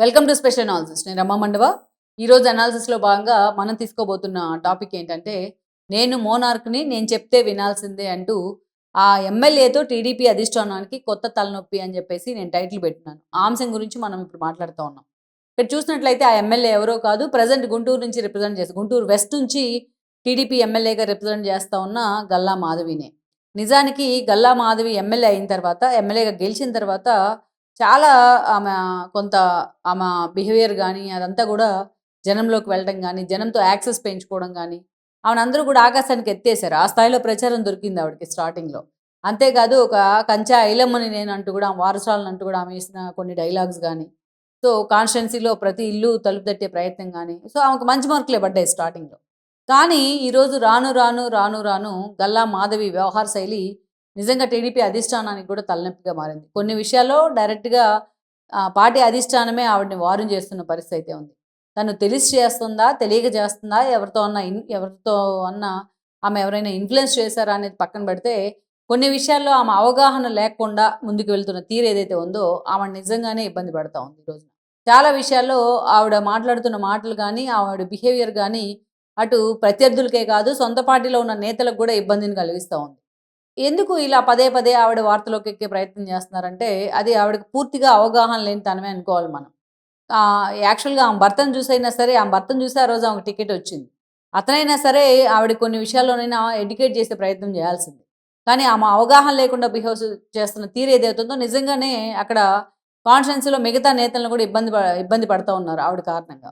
Welcome to special analysis నేను రమ్మ మండవ. ఈరోజు అనాలిసిస్లో భాగంగా మనం తీసుకోబోతున్న టాపిక్ ఏంటంటే నేను మోనార్క్ని నేను చెప్తే వినాల్సిందే అంటూ ఆ ఎమ్మెల్యేతో టీడీపీ అధిష్టానానికి కొత్త తలనొప్పి అని చెప్పేసి నేను టైటిల్ పెట్టినాను. ఆ అంశం గురించి మనం ఇప్పుడు మాట్లాడుతూ ఉన్నాం. ఇక్కడ చూసినట్లయితే ఆ ఎమ్మెల్యే ఎవరో కాదు ప్రజెంట్ గుంటూరు నుంచి రిప్రజెంట్ చేస్తారు గుంటూరు వెస్ట్ నుంచి టీడీపీ ఎమ్మెల్యేగా రిప్రజెంట్ చేస్తూ ఉన్న గల్లా మాధవినే. నిజానికి గల్లా మాధవి ఎమ్మెల్యే అయిన తర్వాత ఎమ్మెల్యేగా గెలిచిన తర్వాత చాలా ఆమె కొంత ఆమె బిహేవియర్ కానీ అదంతా కూడా జనంలోకి వెళ్ళడం కానీ జనంతో యాక్సెస్ పెంచుకోవడం కానీ ఆమెను అందరూ కూడా ఆకాశానికి ఎత్తేసారు. ఆ స్థాయిలో ప్రచారం దొరికింది ఆవిడకి స్టార్టింగ్లో అంతేకాదు ఒక కంచా ఐలమ్మని నేను అంటూ కూడా ఆమె వారసాలను అంటూ కూడా ఆమె వేసిన కొన్ని డైలాగ్స్ కానీ సో కాన్స్టిట్యున్సీలో ప్రతి ఇల్లు తలుపు తట్టే ప్రయత్నం కానీ సో ఆమెకు మంచి మార్కులే పడ్డాయి స్టార్టింగ్లో కానీ ఈరోజు రాను రాను రాను రాను గల్లా మాధవి వ్యవహార శైలి నిజంగా టీడీపీ అధిష్టానానికి కూడా తలనొప్పిగా మారింది. కొన్ని విషయాల్లో డైరెక్ట్గా ఆ, పార్టీ అధిష్టానమే ఆవిడని వారం చేస్తున్న పరిస్థితి అయితే ఉంది. తను తెలిసి చేస్తుందా తెలియక చేస్తుందా ఎవరితో అన్న ఇన్ ఎవరితో అన్న ఆమె ఎవరైనా ఇన్ఫ్లుయెన్స్ చేశారా అనేది పక్కన పెడితే కొన్ని విషయాల్లో ఆమె అవగాహన లేకుండా ముందుకు వెళ్తున్న తీరు ఏదైతే ఉందో ఆమె నిజంగానే ఇబ్బంది పడతా ఉంది ఈరోజు చాలా విషయాల్లో ఆవిడ మాట్లాడుతున్న మాటలు కానీ ఆవిడ బిహేవియర్ కానీ అటు ప్రత్యర్థులకే కాదు సొంత పార్టీలో ఉన్న నేతలకు కూడా ఇబ్బందిని కలిగిస్తూ ఉంది. ఎందుకు ఇలా పదే పదే ఆవిడ వార్తలోకి ఎక్కే ప్రయత్నం చేస్తున్నారంటే అది ఆవిడకి పూర్తిగా అవగాహన లేని తనమే అనుకోవాలి మనం. యాక్చువల్గా ఆమె భర్తను చూసైనా సరే ఆమె భర్తను చూసి ఆ రోజు ఆమెకు టికెట్ వచ్చింది. అతనైనా సరే ఆవిడ కొన్ని విషయాల్లోనైనా ఎడ్యుకేట్ చేసే ప్రయత్నం చేయాల్సింది. కానీ ఆమె అవగాహన లేకుండా బిహేవ్ చేస్తున్న తీరు ఏదైతుందో నిజంగానే అక్కడ కాన్స్టిట్యున్సీలో మిగతా నేతలను కూడా ఇబ్బంది ఇబ్బంది పడుతూ ఉన్నారు ఆవిడ కారణంగా.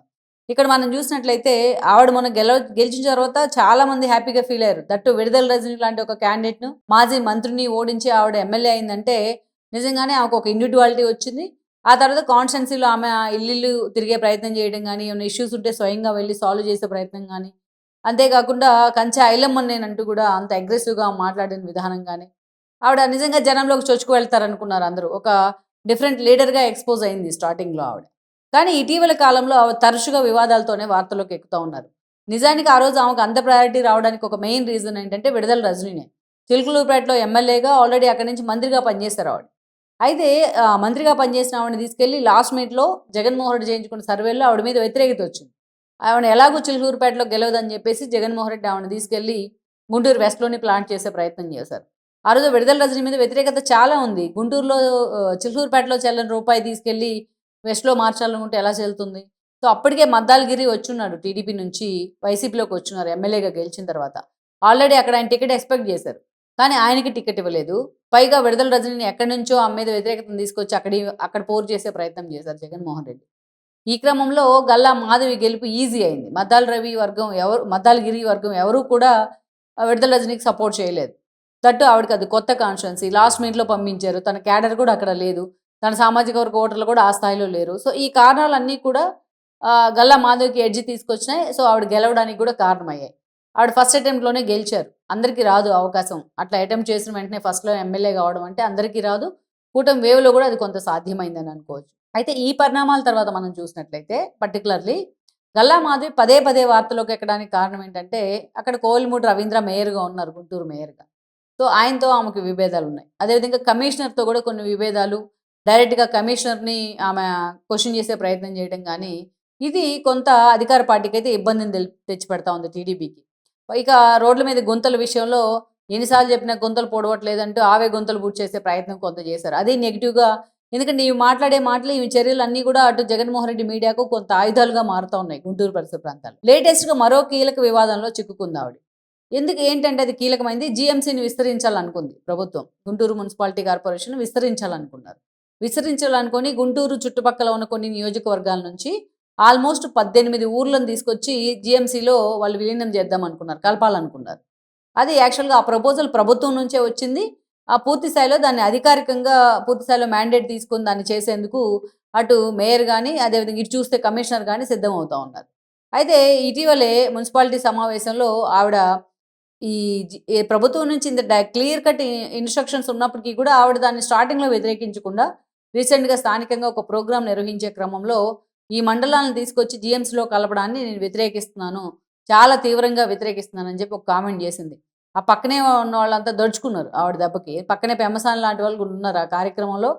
ఇక్కడ మనం చూసినట్లయితే ఆవిడ మొన్న గెల గెలిచిన తర్వాత చాలా మంది హ్యాపీగా ఫీల్ అయ్యారు. దట్టు విడుదల రజని లాంటి ఒక క్యాండిడేట్ను మాజీ మంత్రిని ఓడించి ఆవిడ ఎమ్మెల్యే అయిందంటే నిజంగానే ఆమెకు ఒక ఇండివిజువాలిటీ వచ్చింది. ఆ తర్వాత కాన్స్టెన్సీలో ఆమె ఇల్లు తిరిగే ప్రయత్నం చేయడం కానీ ఏమైనా ఇష్యూస్ ఉంటే స్వయంగా వెళ్ళి సాల్వ్ చేసే ప్రయత్నం కానీ అంతేకాకుండా కంచె ఐలమ్మని నేనంటూ కూడా అంత అగ్రెసివ్గా మాట్లాడిన విధానం కానీ ఆవిడ నిజంగా జనంలోకి చొచ్చుకు వెళ్తారనుకున్నారు అందరూ. ఒక డిఫరెంట్ లీడర్గా ఎక్స్పోజ్ అయింది స్టార్టింగ్లో ఆవిడ. కానీ ఇటీవల కాలంలో తరచుగా వివాదాలతోనే వార్తలోకి ఎక్కుతూ ఉన్నారు. నిజానికి ఆ రోజు ఆమెకు అంత ప్రయారిటీ రావడానికి ఒక మెయిన్ రీజన్ ఏంటంటే విడుదల రజనీనే. చిలుకలూరుపేటలో ఎమ్మెల్యేగా ఆల్రెడీ అక్కడి నుంచి మంత్రిగా పనిచేశారు ఆవిడ. అయితే మంత్రిగా పనిచేసిన ఆవిడని తీసుకెళ్ళి లాస్ట్ మీట్లో జగన్మోహన్ రెడ్డి చేయించుకున్న సర్వేలో ఆవిడ మీద వ్యతిరేకత వచ్చింది. ఆవిడ ఎలాగో చిలుకూరుపేటలో గెలవదని చెప్పేసి జగన్మోహన్ రెడ్డి ఆవిడని తీసుకెళ్ళి గుంటూరు వెస్ట్లోని ప్లాంట్ చేసే ప్రయత్నం చేశారు. ఆ రోజు విడుదల రజనీ మీద వ్యతిరేకత చాలా ఉంది. గుంటూరులో చిలుకూరుపేటలో చెల్లని రూపాయి తీసుకెళ్ళి వెస్ట్లో మార్చాలనుకుంటే ఎలా చెల్తుంది సో అప్పటికే మద్దాలగిరి వచ్చున్నాడు టీడీపీ నుంచి వైసీపీలోకి వచ్చున్నారు ఎమ్మెల్యేగా గెలిచిన తర్వాత. ఆల్రెడీ అక్కడ ఆయన టికెట్ ఎక్స్పెక్ట్ చేశారు. కానీ ఆయనకి టికెట్ ఇవ్వలేదు. పైగా విడుదల రజనీని ఎక్కడి నుంచో ఆమె మీద వ్యతిరేకతను తీసుకొచ్చి అక్కడ అక్కడ పోరు చేసే ప్రయత్నం చేశారు జగన్మోహన్ రెడ్డి. ఈ క్రమంలో గల్లా మాధవి గెలుపు ఈజీ అయింది. మద్దాల రవి వర్గం ఎవరు మద్దాలగిరి వర్గం ఎవరు కూడా విడుదల రజనీకి సపోర్ట్ చేయలేదు. తట్టు ఆవిడకి అది కొత్త కాన్స్టిట్యున్సీ లాస్ట్ మినిట్లో పంపించారు. తన క్యాడర్ కూడా అక్కడ లేదు. తన సామాజిక వర్గ ఓటర్లు కూడా ఆ స్థాయిలో లేరు. సో ఈ కారణాలన్నీ కూడా గల్లా మాధవికి ఎడ్జి తీసుకొచ్చినాయి. సో ఆవిడ గెలవడానికి కూడా కారణమయ్యాయి. ఆవిడ ఫస్ట్ అటెంప్ట్లోనే గెలిచారు. అందరికీ రాదు అవకాశం. అట్లా అటెంప్ట్ చేసిన వెంటనే ఫస్ట్లో ఎమ్మెల్యే కావడం అంటే అందరికీ రాదు. కూటమి వేవ్లో కూడా అది కొంత సాధ్యమైందని అనుకోవచ్చు. అయితే ఈ పరిణామాల తర్వాత మనం చూసినట్లయితే పర్టికులర్లీ గల్లా మాధవి పదే పదే వార్తలోకి ఎక్కడానికి కారణం ఏంటంటే అక్కడ కోవిలమూడి రవీంద్ర మేయర్గా ఉన్నారు గుంటూరు మేయర్గా. సో ఆయనతో ఆమెకు విభేదాలు ఉన్నాయి అదేవిధంగా కమిషనర్తో కూడా కొన్ని విభేదాలు డైరెక్ట్గా కమిషనర్ని ఆమె క్వశ్చన్ చేసే ప్రయత్నం చేయడం కానీ ఇది కొంత అధికార పార్టీకి అయితే ఇబ్బందిని తెలి తెచ్చిపెడతా ఉంది టీడీపీకి. ఇక రోడ్ల మీద గుంతల విషయంలో ఎన్నిసార్లు చెప్పినా గుంతలు పొడవట్లేదంటూ ఆవే గుంతలు పూర్తి చేసే ప్రయత్నం కొంత చేశారు. అది నెగిటివ్గా ఎందుకంటే ఇవి మాట్లాడే మాటలు ఇవి చర్యలు అన్నీ కూడా అటు జగన్మోహన్ రెడ్డి మీడియాకు కొంత ఆయుధాలుగా మారుతూ ఉన్నాయి గుంటూరు పరిసర ప్రాంతాలు లేటెస్ట్గా మరో కీలక వివాదంలో చిక్కుకుంది ఆవిడ. ఎందుకు ఏంటంటే అది కీలకమైంది? జీఎంసీని విస్తరించాలనుకుంది ప్రభుత్వం. గుంటూరు మున్సిపాలిటీ కార్పొరేషన్ విస్తరించాలనుకున్నారు. విసరించాలనుకొని గుంటూరు చుట్టుపక్కల ఉన్న కొన్ని నియోజకవర్గాల నుంచి ఆల్మోస్ట్ పద్దెనిమిది ఊర్లను తీసుకొచ్చి జిఎంసీలో వాళ్ళు విలీనం చేద్దాం అనుకున్నారు కలపాలనుకున్నారు. అది యాక్చువల్గా ఆ ప్రపోజల్ ప్రభుత్వం నుంచే వచ్చింది. ఆ పూర్తి స్థాయిలో దాన్ని అధికారికంగా పూర్తి స్థాయిలో మ్యాండేట్ తీసుకొని దాన్ని చేసేందుకు అటు మేయర్ కానీ అదేవిధంగా ఇటు చూస్తే కమిషనర్ కానీ సిద్ధం అవుతూ ఉన్నారు. అయితే ఇటీవలే మున్సిపాలిటీ సమావేశంలో ఆవిడ ఈ ఈ ప్రభుత్వం నుంచి ఇంత క్లియర్ కట్ ఇన్స్ట్రక్షన్స్ ఉన్నప్పటికీ కూడా ఆవిడ దాన్ని స్టార్టింగ్లో వ్యతిరేకించకుండా రీసెంట్గా స్థానికంగా ఒక ప్రోగ్రాం నిర్వహించే క్రమంలో ఈ మండలాలను తీసుకొచ్చి జిఎంసీలో కలపడాన్ని నేను వ్యతిరేకిస్తున్నాను. చాలా తీవ్రంగా వ్యతిరేకిస్తున్నాను అని చెప్పి ఒక కామెంట్ చేసింది. ఆ పక్కనే ఉన్న వాళ్ళంతా దడుచుకున్నారు ఆవిడ దెబ్బకి. పక్కనే పెమ్మసాని లాంటి వాళ్ళు కూడా ఉన్నారు ఆ కార్యక్రమంలో.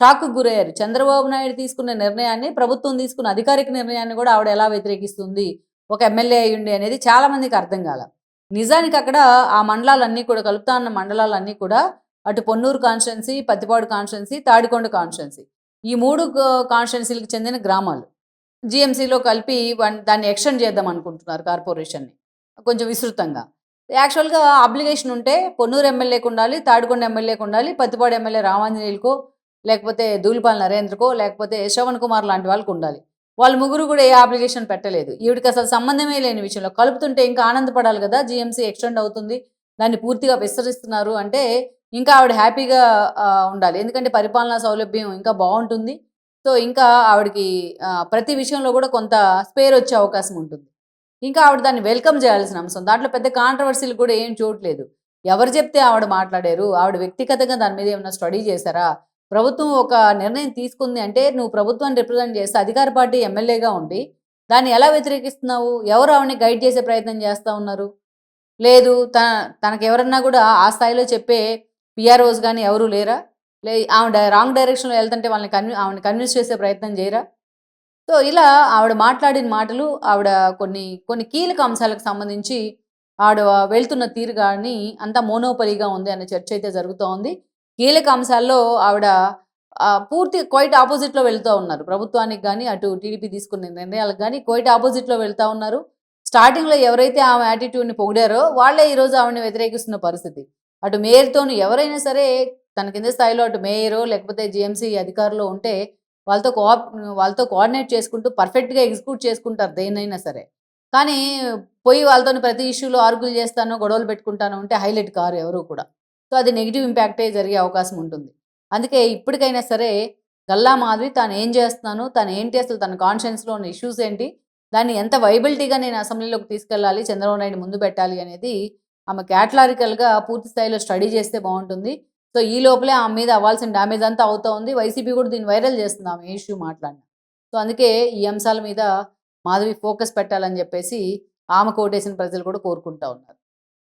షాక్కు గురయ్యారు. చంద్రబాబు నాయుడు తీసుకున్న నిర్ణయాన్ని ప్రభుత్వం తీసుకున్న అధికారిక నిర్ణయాన్ని కూడా ఆవిడ ఎలా వ్యతిరేకిస్తుంది? ఒక ఎమ్మెల్యే అయ్యుండి అనేది చాలా మందికి అర్థం కాల. నిజానికి అక్కడ ఆ మండలాలన్నీ కూడా కలుపుతా ఉన్న మండలాలన్నీ కూడా అటు Ponnur constituency Pattipadu constituency Tadikonda constituency ఈ మూడు కాన్స్టిట్యున్సీలకు చెందిన గ్రామాలు. జిఎంసీలో కలిపి వన్- దాన్ని ఎక్స్టెండ్ చేద్దాం అనుకుంటున్నారు కార్పొరేషన్ని. కొంచెం విస్తృతంగా. యాక్చువల్గా అప్లికేషన్ ఉంటే పొన్నూరు ఎమ్మెల్యేకు ఉండాలి తాడికొండ ఎమ్మెల్యేకు ఉండాలి పత్తిపాడు ఎమ్మెల్యే రామాంజనేయులకో లేకపోతే దూలిపాల నరేంద్రకో లేకపోతే శ్రవణ్ కుమార్ లాంటి వాళ్ళకు ఉండాలి. వాళ్ళు ముగ్గురు కూడా ఏ అప్లికేషన్ పెట్టలేదు. ఈవిడికి అసలు సంబంధమే లేని విషయంలో. కలుపుతుంటే ఇంకా ఆనందపడాలి కదా జిఎంసీ ఎక్స్టెండ్ అవుతుంది దాన్ని పూర్తిగా విస్తరిస్తున్నారు అంటే ఇంకా ఆవిడ హ్యాపీగా ఉండాలి. ఎందుకంటే పరిపాలనా సౌలభ్యం ఇంకా బాగుంటుంది. సో ఇంకా ఆవిడకి ప్రతి విషయంలో కూడా కొంత స్పేర్ వచ్చే అవకాశం ఉంటుంది. ఇంకా ఆవిడ దాన్ని వెల్కమ్ చేయాల్సిన అంశం. దాంట్లో పెద్ద కాంట్రవర్సీలు కూడా ఏం చూడలేదు ఎవరు చెప్తే ఆవిడ మాట్లాడారు? ఆవిడ వ్యక్తిగతంగా దాని మీద ఏమైనా స్టడీ చేశారా? ప్రభుత్వం ఒక నిర్ణయం తీసుకుంది అంటే నువ్వు ప్రభుత్వాన్ని రిప్రజెంట్ చేస్తే అధికార పార్టీ ఎమ్మెల్యేగా ఉండి దాన్ని ఎలా వ్యతిరేకిస్తున్నావు? ఎవరు ఆవిడని గైడ్ చేసే ప్రయత్నం చేస్తూ ఉన్నారు? లేదు తన తనకు ఎవరన్నా కూడా ఆ స్థాయిలో చెప్పే పిఆర్ఓస్ కానీ ఎవరు లేరా? లే ఆవిడ రాంగ్ డైరెక్షన్లో వెళ్తుంటే వాళ్ళని కన్వి ఆవిడని కన్విన్స్ చేసే ప్రయత్నం చేయరా? సో ఇలా ఆవిడ మాట్లాడిన మాటలు ఆవిడ కొన్ని కొన్ని కీలక అంశాలకు సంబంధించి ఆవిడ వెళ్తున్న తీరు కానీ అంతా మోనోపలిగా ఉంది అనే చర్చ అయితే జరుగుతూ ఉంది. కీలక అంశాల్లో ఆవిడ పూర్తి క్వైట్ ఆపోజిట్లో వెళ్తూ ఉన్నారు. ప్రభుత్వానికి కానీ అటు టీడీపీ తీసుకున్న నిర్ణయాలకు కానీ క్వైట్ ఆపోజిట్లో వెళ్తూ ఉన్నారు. స్టార్టింగ్లో ఎవరైతే ఆమె యాటిట్యూడ్ని పొగిడారో వాళ్ళే ఈరోజు ఆవిడని వ్యతిరేకిస్తున్న పరిస్థితి. అటు మేయర్తోను ఎవరైనా సరే తన కింద స్థాయిలో అటు మేయరో లేకపోతే జిఎంసీ అధికారులు ఉంటే వాళ్ళతో కో వాళ్ళతో కోఆర్డినేట్ చేసుకుంటూ పర్ఫెక్ట్గా ఎగ్జిక్యూట్ చేసుకుంటారు దేన్నైనా సరే. కానీ పోయి వాళ్ళతో ప్రతి ఇష్యూలో ఆర్గులు చేస్తాను గొడవలు పెట్టుకుంటాను ఉంటే హైలైట్ కారు ఎవరు కూడా. సో అది నెగిటివ్ ఇంపాక్టే జరిగే అవకాశం ఉంటుంది. అందుకే ఇప్పటికైనా సరే గల్లా మాధవి తాను ఏం చేస్తున్నాను తను ఏంటి అసలు తన కాన్షియన్స్లో ఉన్న ఇష్యూస్ ఏంటి దాన్ని ఎంత వైబిలిటీగా నేను అసెంబ్లీలోకి తీసుకెళ్ళాలి చంద్రబాబు నాయుడు ముందు పెట్టాలి అనేది ఆమె క్యాటలారికల్గా పూర్తి స్థాయిలో స్టడీ చేస్తే బాగుంటుంది. సో ఈ లోపలే ఆమె మీద అవ్వాల్సిన డ్యామేజ్ అంతా అవుతా ఉంది. వైసీపీ కూడా దీన్ని వైరల్ చేస్తుంది ఆమె ఇష్యూ మాట్లాడిన. సో అందుకే ఈ అంశాల మీద మాధవి ఫోకస్ పెట్టాలని చెప్పేసి ఆమె కోటేసిన ప్రజలు కూడా కోరుకుంటా ఉన్నారు.